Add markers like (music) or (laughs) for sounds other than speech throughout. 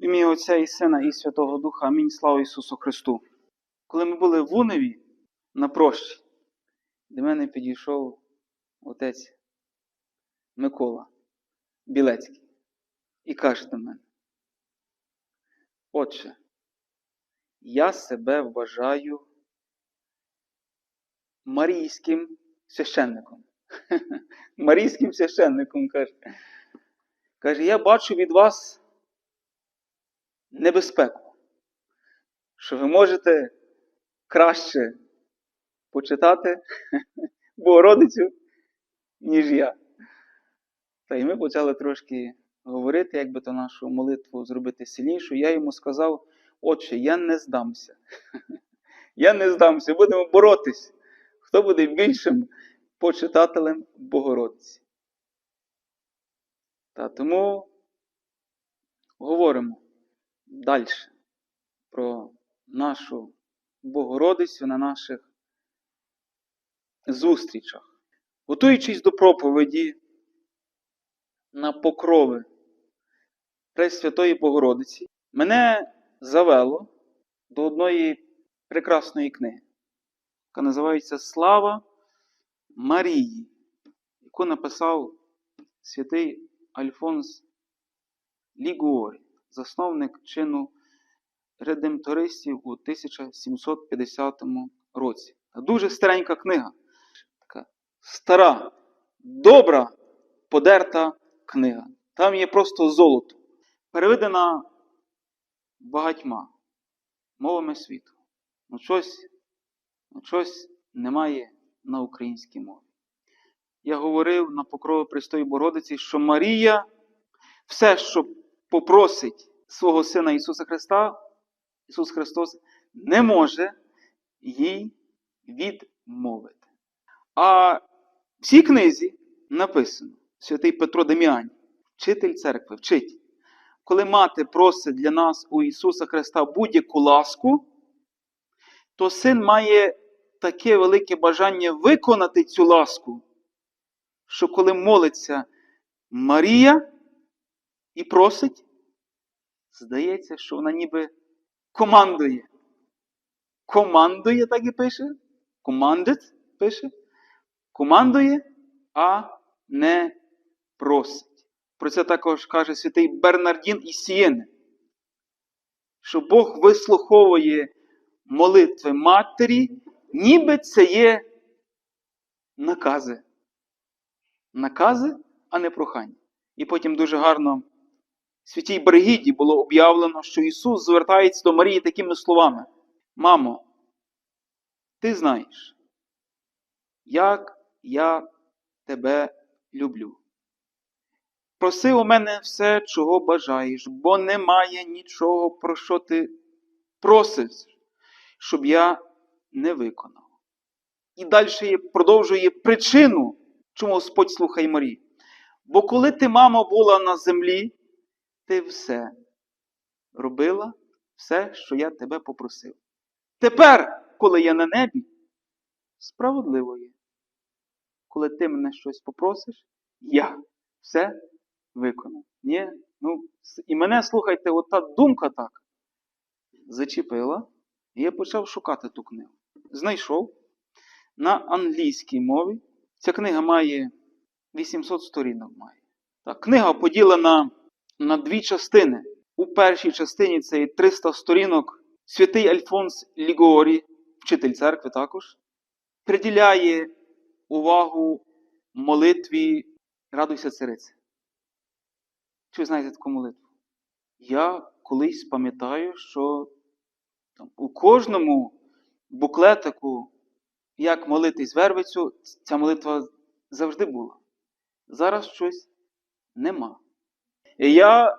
В ім'я Отця і Сина і Святого Духа. Амінь. Слава Ісусу Христу. Коли ми були в Уневі на прощі, до мене підійшов отець Микола Білецький і каже до мене: Отче, я себе вважаю марійським священником. (laughs) Марійським священником каже. Каже, я бачу від вас небезпеку, що ви можете краще почитати (laughs) Богородицю, ніж я. Та й ми почали трошки говорити, як би то нашу молитву зробити сильнішу. Я йому сказав, отче, я не здамся. (laughs) Я не здамся, будемо боротись. Хто буде більшим почитателем Богородиці? Та тому говоримо далі про нашу Богородицю на наших зустрічах. Готуючись до проповіді на покрови Пресвятої Богородиці, мене завело до одної прекрасної книги, яка називається Слава Марії, яку написав святий Альфонс Лігуорі, засновник чину редемтористів у 1750 році. Дуже старенька книга. Така стара, добра, подерта книга. Там є просто золото. Переведена багатьма мовами світу. Ну, щось, ну, щось немає на українській мові. Я говорив на покрові Престої Богородиці, що Марія все, що попросить свого Сина Ісуса Христа, Ісус Христос не може їй відмовити. А в цій книзі написано, святий Петро Деміань, вчитель церкви, вчить, коли мати просить для нас у Ісуса Христа будь-яку ласку, то син має таке велике бажання виконати цю ласку, що коли молиться Марія і просить, здається, що вона ніби командує. Командує, так і пише. Командит пише. Командує, а не просить. Про це також каже святий Бернардін із Сієни, що Бог вислуховує молитви матері, ніби це є накази. Накази, а не прохання. І потім дуже гарно святій Бригіді було об'явлено, що Ісус звертається до Марії такими словами: Мамо, ти знаєш, як я тебе люблю. Проси у мене все, чого бажаєш, бо немає нічого, про що ти просиш, щоб я не виконав. І далі продовжує причину, чому Господь слухає Марії. Бо коли ти, мамо, була на землі, ти все робила, все, що я тебе попросив. Тепер, коли я на небі, справедливо є. Коли ти мене щось попросиш, я все виконав. Ні? Ну, І мене, слухайте, от та думка так зачепила, і я почав шукати ту книгу. Знайшов на англійській мові. Ця книга має 800 сторінок. має. Так, Книга поділена на дві частини. У першій частині це є 300 сторінок. Святий Альфонс Лігорі, вчитель церкви також, приділяє увагу молитві Радуйся царице. Чи ви знаєте таку молитву? Я колись пам'ятаю, що там, у кожному буклетику, як молитись вервицю, ця молитва завжди була. Зараз щось нема. Я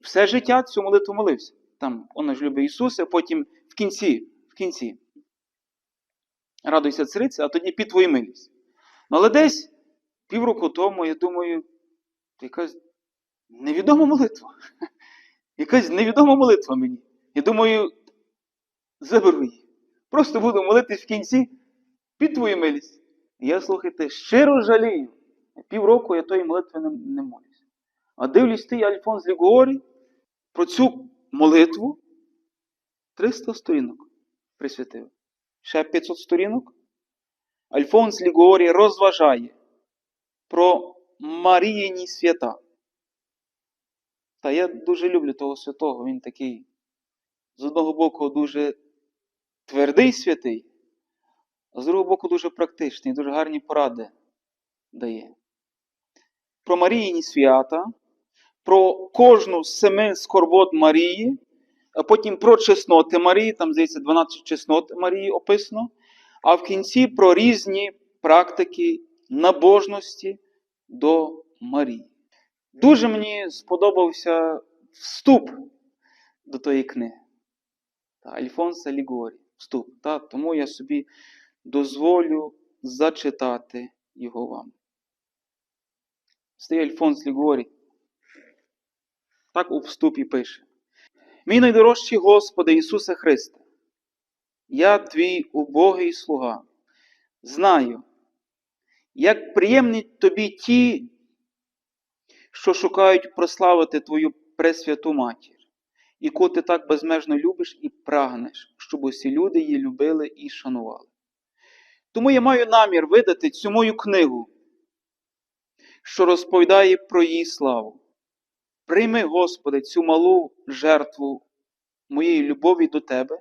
все життя цю молитву молився. Там вона ж любить Ісуса, потім в кінці, в кінці. Радуйся царице, а тоді під твою милість. Ну, але десь півроку тому, я думаю, якась невідома молитва. (laughs) Якась невідома молитва мені. Я думаю, заберу її. Просто буду молитись в кінці під твою милість. І я, слухайте, щиро жалію. Півроку я тої молитви не, не молюсь. А дивлюсь ти, Альфонс Лігуорі, Про цю молитву 300 сторінок присвятив. Ще 500 сторінок. Альфонс Лігорі розважає про Маріїні свята. Та я дуже люблю того святого. Він такий, з одного боку, дуже твердий святий, а з другого боку, дуже практичний, дуже гарні поради дає. Про Маріїні свята, про кожну з семи скорбот Марії, а потім про чесноти Марії, там, здається, 12 чеснот Марії описано, а в кінці про різні практики набожності до Марії. Дуже мені сподобався вступ до тої книги. Альфонса Лігорі. Вступ. Та, тому я собі дозволю зачитати його вам. Стає Альфонс Лігорі. Так у вступі пише. Мій найдорожчий Господи Ісусе Христе, я твій убогий слуга. Знаю, як приємні тобі ті, що шукають прославити Твою пресвяту матір, яку ти так безмежно любиш і прагнеш, щоб усі люди її любили і шанували. Тому я маю намір видати цю мою книгу, що розповідає про її славу. Прийми, Господи, цю малу жертву моєї любові до Тебе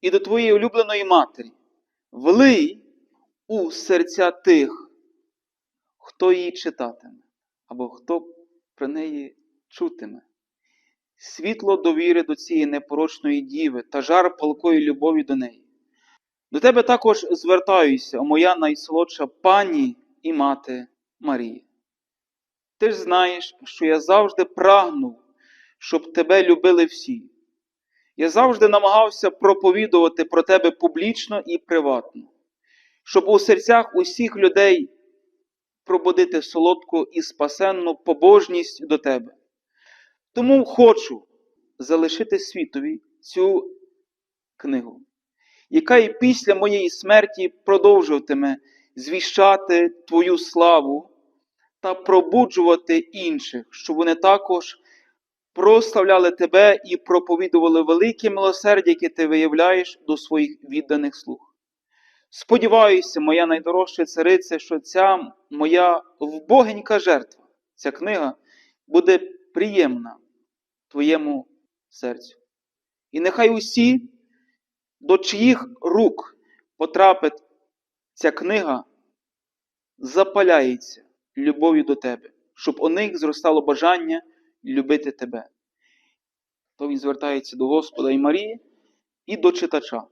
і до Твоєї улюбленої матері, влий у серця тих, хто її читатиме, або хто про неї чутиме. Світло довіри до цієї непорочної діви та жар палкої любові до неї. До тебе також звертаюся, моя найсолодша пані і мати Марія. Ти ж знаєш, що я завжди прагнув, щоб тебе любили всі. Я завжди намагався проповідувати про тебе публічно і приватно, щоб у серцях усіх людей пробудити солодку і спасенну побожність до тебе. Тому хочу залишити світові цю книгу, яка і після моєї смерті продовжуватиме звіщати Твою славу та пробуджувати інших, щоб вони також прославляли тебе і проповідували велике милосердя, яке ти виявляєш до своїх відданих слуг. Сподіваюся, моя найдорожча царице, що ця моя вбогенька жертва, ця книга буде приємна твоєму серцю. І нехай усі, до чиїх рук потрапить ця книга, запаляється любов'ю до тебе, щоб у них зростало бажання любити тебе. То він звертається до Господа і Марії і до читача.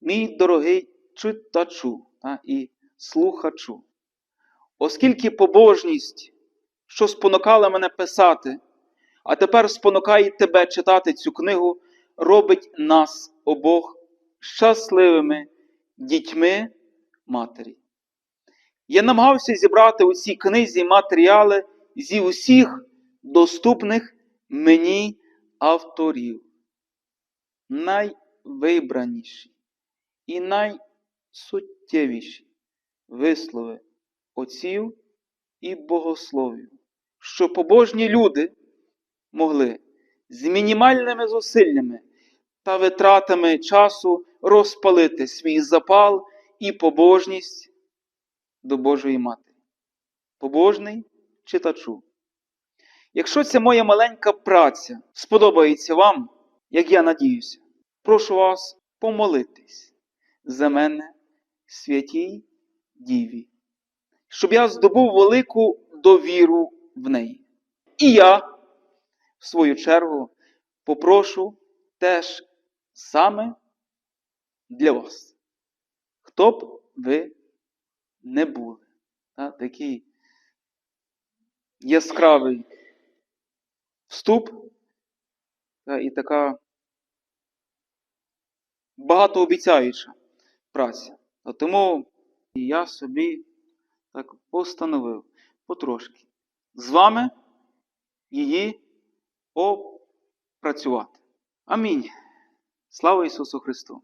Мій дорогий читачу та, і слухачу, оскільки побожність, що спонукала мене писати, а тепер спонукає тебе читати цю книгу, робить нас обох щасливими дітьми матері. Я намагався зібрати у цій книзі матеріали зі усіх доступних мені авторів. Найвибраніші і найсуттєвіші вислови отців і богословів, що побожні люди могли з мінімальними зусиллями та витратами часу розпалити свій запал і побожність до Божої Матері. Побожний читачу. Якщо ця моя маленька праця сподобається вам, як я надіюся, прошу вас помолитись за мене, святій Діві, щоб я здобув велику довіру в неї. І я, в свою чергу, попрошу теж саме для вас. Хто б ви не були. Так? Такий яскравий вступ і така багатообіцяюча праця. Тому я собі так постановив потрошки з вами її опрацювати. Амінь. Слава Ісусу Христу!